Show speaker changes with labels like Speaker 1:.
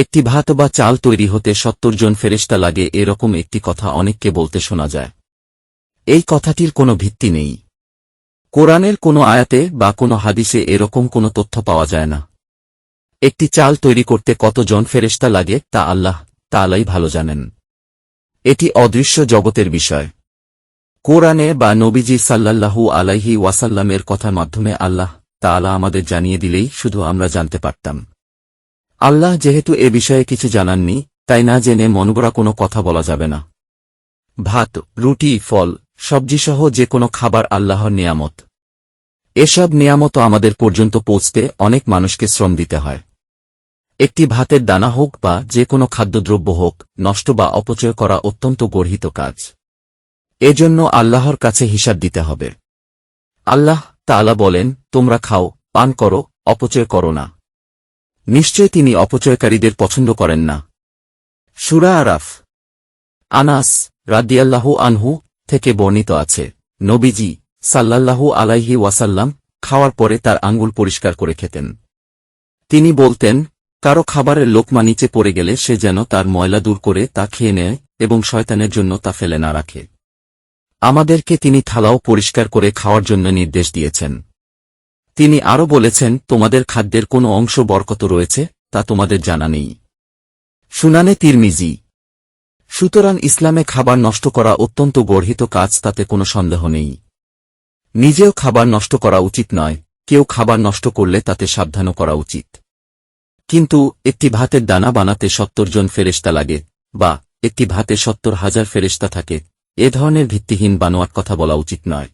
Speaker 1: একটি ভাত বা চাল তৈরি হতে সত্তর জন ফেরেস্তা লাগে এরকম একটি কথা অনেককে বলতে শোনা যায়। এই কথাটির কোনো ভিত্তি নেই। কোরআনের কোনো আয়াতে বা কোনো হাদিসে এরকম কোনো তথ্য পাওয়া যায় না। একটি চাল তৈরি করতে কতজন ফেরেস্তা লাগে, তা আল্লাহ তালাই ভালো জানেন। এটি অদৃশ্য জগতের বিষয়। কোরআনে বা নবীজি সাল্লাল্লাহু আলাইহি ওয়াসাল্লামের কথার মাধ্যমে আল্লাহ তাআলা আমাদের জানিয়ে দিলেই শুধু আমরা জানতে পারতাম। আল্লাহ যেহেতু এ বিষয়ে কিছু জানাননি, তাই না জেনে মনগড়া কোনো কথা বলা যাবে না। ভাত, রুটি, ফল, সবজিসহ যে কোনো খাবার আল্লাহর নিয়ামত। এসব নিয়ামত আমাদের পর্যন্ত পৌঁছতে অনেক মানুষকে শ্রম দিতে হয়। একটি ভাতের দানা হোক বা যে কোনো খাদ্যদ্রব্য হোক, নষ্ট বা অপচয় করা অত্যন্ত গর্হিত কাজ। এজন্য আল্লাহর কাছে হিসাব দিতে হবে। আল্লাহ তাআলা বলেন, তোমরা খাও, পান করো, অপচয় করো না। নিশ্চয় তিনি অপচয়কারীদের পছন্দ করেন না। সুরা আরাফ। আনাস রাদিয়াল্লাহু আনহু থেকে বর্ণিত আছে, নবীজি সাল্লাল্লাহু আলাইহি ওয়াসাল্লাম খাওয়ার পরে তার আঙ্গুল পরিষ্কার করে খেতেন। তিনি বলতেন, কারও খাবারের লোকমা নিচে পড়ে গেলে সে যেন তার ময়লা দূর করে তা খেয়ে নেয় এবং শয়তানের জন্য তা ফেলে না রাখে। আমাদেরকে তিনি থালাও পরিষ্কার করে খাওয়ার জন্য নির্দেশ দিয়েছেন। তিনি আরও বলেছেন, তোমাদের খাদ্যের কোনো অংশ বরকত রয়েছে, তা তোমাদের জানা নেই। শুনানে তিরমিজি। সুতরাং ইসলামে খাবার নষ্ট করা অত্যন্ত গর্হিত কাজ, তাতে কোনো সন্দেহ নেই। নিজেও খাবার নষ্ট করা উচিত নয়, কেউ খাবার নষ্ট করলে তাতে সাবধানও করা উচিত। কিন্তু, একটি ভাতের দানা বানাতে সত্তর জন ফেরেস্তা লাগে, বা, একটি ভাতে সত্তর হাজার ফেরেস্তা থাকে, এ ধরনের ভিত্তিহীন বানোয়ার কথা বলা উচিত নয়।